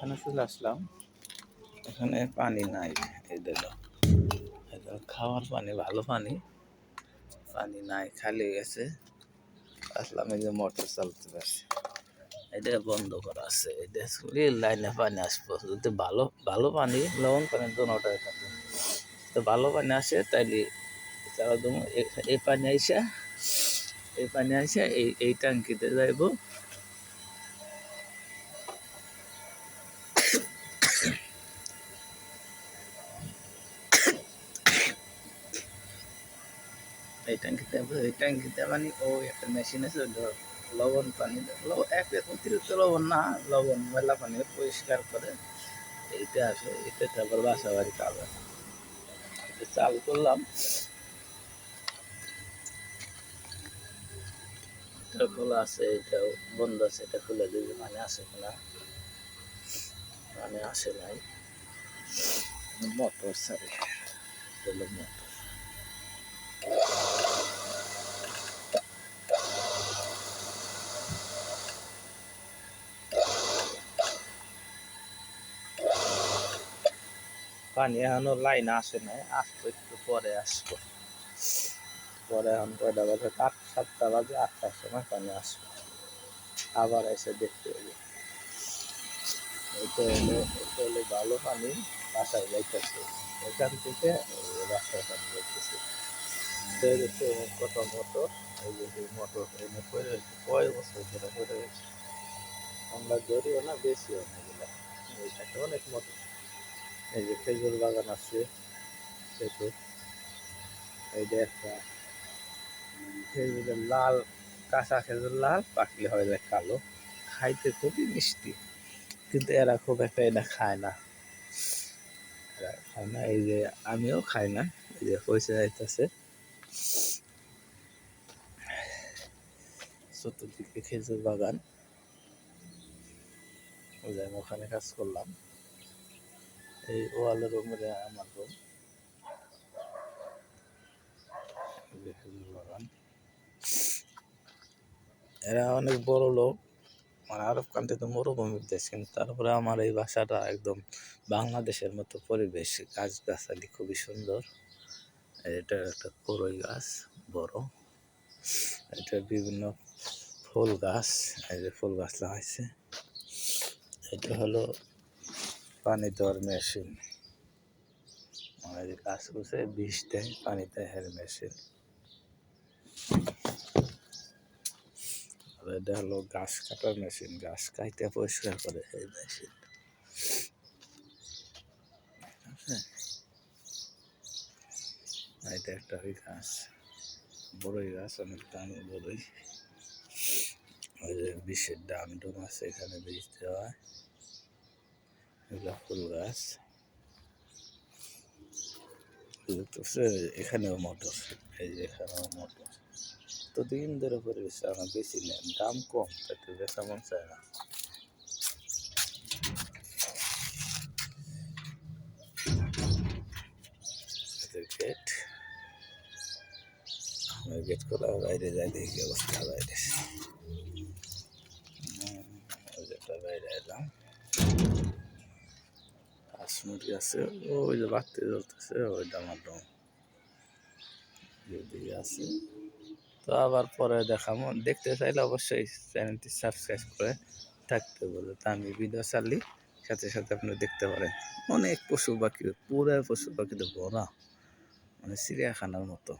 এখানে চলে আসলাম। এখানে পানি নাই, এই খাওয়ার পানি, ভালো পানি। পানি নাই, খালি গেছে। আসলাম এই যে মোটর চালাতে পারছি। এটা বন্ধ করা আছে এটা লাইনে পানি আসব। যদি ভালো ভালো পানি, লবণ পানি দোনোটাই থাকে। তো ভালো পানি আসে, তাইলে এ- এই পানি আইসা, এই পানি আইসা, এই এই ট্যাঙ্কিতে যাইব। ট্যাঙ্কিতে এই ট্যাঙ্কিতে মানে ও একটা মেশিন আছে লবণ পানি এক অতিরিক্ত লবণ না, লবণ, মেলা পানি পরিষ্কার করে এইটা আসে এটা তারপর বাসা বাড়ি এটা চালু করলাম। এটা খোলা আছে, এটা বন্ধ আছে, এটা খুলে দিবি মানে আসে কিনা? মানে আসে নাই। মোটর সারি মোটর। পানি এখনও লাইন আসে নাই, আসব একটু পরে আসব। পরে এখন কয়টা বাজে? আট, সাতটা বাজে, আটটার সময় পানি আসবে। আবার এসে দেখতে হবে। এটা এটা ভালো পানি, বাসায় যাইতেছে। এখান থেকে রাস্তায় পানি যাইতেছে। কত মোটর, এই যে মোটর এনে পড়ে রয়েছে কয় বছর ধরে পড়ে রয়েছে আমরা ধরিও না, বেশিও না এগুলা। এইটাতে অনেক মোটর। এই যে খেজুর বাগান আছে খেজুর এই যে একটা খেজুরের লাল, কাঁচা খেজুর লাল, পাকলে হয়ে যায় কালো। খাইতে খুবই মিষ্টি, কিন্তু এরা খুব একটা এটা খায় না। এরা খায় না, এই যে আমিও খাই না, এই যে পয়সা যাইতেছে। চতুর্দিকে খেজুর বাগান। ওই যে আমি ওখানে কাজ করলাম। এই ওয়ালের উপরে আমার রুম। এরা অনেক বড় লোক। মানে আরব কান্ট্রি তো মরুভূমির দেশ, কিন্তু তারপরে আমার এই ভাষাটা একদম বাংলাদেশের মতো পরিবেশ। গাছ গাছালি খুবই সুন্দর। এটা একটা করই গাছ, বড়। এটা বিভিন্ন ফুল গাছ, এই যে ফুল গাছ লাগাইছে। এটা হলো পানি দেওয়ার মেশিন। যে গাছ গুছে বিষ দেয় পানি দেয় মেশিন। আর এটা হলো গাছ কাটার মেশিন, গাছ কাইতে পরিষ্কার করে এই মেশিন। এটা একটা ওই গাছ, বড়ই গাছ, অনেক দামি বড়ই। ওই যে বিষের ডাম ডুম আছে, এখানে বীজ দেওয়া এগুলো ফুল গাছ। এখানেও মোটর, এই যে এখানেও মোটর। তো দিন ধরে পরিবেশ আমার বেশি নেই, দাম কম, তাতে বেচা মন চায় না। গেট আমার গেট খোলা, বাইরে যাই দেখি অবস্থা বাইরে। বাইরে এলাম। মুরগি আছে ওই যে বাড়তে জ্বলতেছে ওই ডামাডম যদি আছে। তো আবার পরে দেখাবো। দেখতে চাইলে অবশ্যই চ্যানেলটি সাবস্ক্রাইব করে থাকতে বলে। তা আমি ভিডিও চাললি সাথে সাথে আপনি দেখতে পারেন। অনেক পশু পাখি পুরো পশু পাখিতে ভরা। মানে চিড়িয়াখানার মতো।